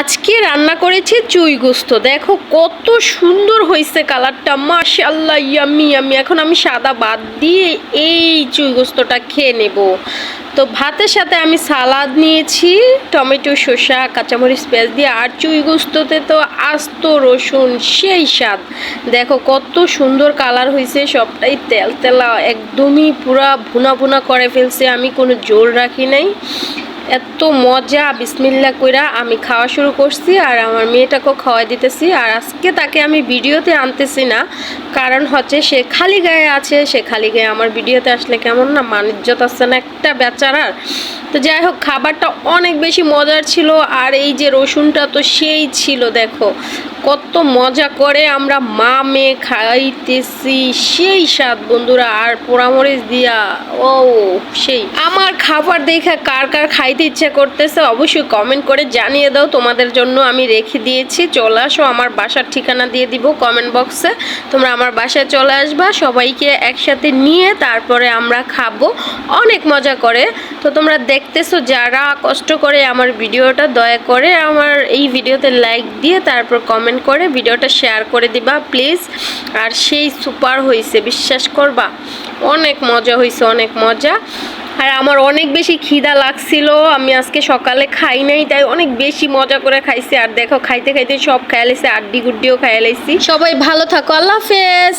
আজকে রান্না করেছি চুই গোস্ত। দেখো কত সুন্দর হয়েছে কালারটা। মাশাল্লাহ ইয়ামি ইয়ামি এখন আমি সাদা বাদ দিয়ে এই চুই গোস্তটা খেয়ে নেব। তো ভাতের সাথে আমি সালাদ নিয়েছি, টমেটো, শসা, কাঁচামরিচ পেঁয়াজ দিয়ে। আর চুই গোস্ততে তো আস্ত, রসুন, সেই স্বাদ। দেখো কত সুন্দর কালার হয়েছে, সবটাই তেল তেলা, একদমই পুরা ভুনা ভুনা করে ফেলছে। আমি কোনো জোর রাখি নাই। এত মজা বিসমিল্লা কইরা আমি খাওয়া শুরু করছি আর আমার মেয়েটাকেও খাওয়াই দিতেছি। আর আজকে তাকে আমি ভিডিওতে আনতেছি না, কারণ হচ্ছে সে খালি গায়ে আছে, সে খালি গায়ে আমার ভিডিওতে আসলে কেমন না মানিজ্যত আসছে না একটা বেচারার। তো যাই হোক, খাবারটা অনেক বেশি মজার ছিল আর এই যে রসুনটা তো সেই ছিল, দেখো। কত মজা করে আমরা মা মেয়ে খাইতেছি। সেই স্বাদ বন্ধুরা, আর পোড়ামরিচ দিয়া, ও, সেই। আমার খাবার দেখে কার কার খাইতে ইচ্ছা করতেছে অবশ্যই কমেন্ট করে জানিয়ে দাও। তোমাদের জন্য আমি রেখে দিয়েছি। চলে আসো, আমার বাসার ঠিকানা দিয়ে দিব কমেন্ট বক্সে তোমরা আমার বাসায় চলে আসবা, সবাইকে একসাথে নিয়ে তারপরে আমরা খাব। অনেক মজা করে। তো তোমরা দেখতেছো যারা কষ্ট করে আমার ভিডিওটা, দয়া করে আমার এই ভিডিওতে লাইক দিয়ে তারপর কমেন্ট করে, ভিডিওটা শেয়ার করে দিবা প্লিজ আর সেই সুপার হয়েছে বিশ্বাস করবা? অনেক মজা হয়েছে অনেক মজা। আর আমার অনেক বেশি খিদা লাগছিল, আমি আজকে সকালে খাই নাই, তাই অনেক বেশি মজা করে খাইছি। আর দেখো, খাইতে খাইতে সব খাইলেছে আড্ডি গুড্ডিও খাইলেছি সবাই ভালো থাকো, আল্লাহ হাফেজ।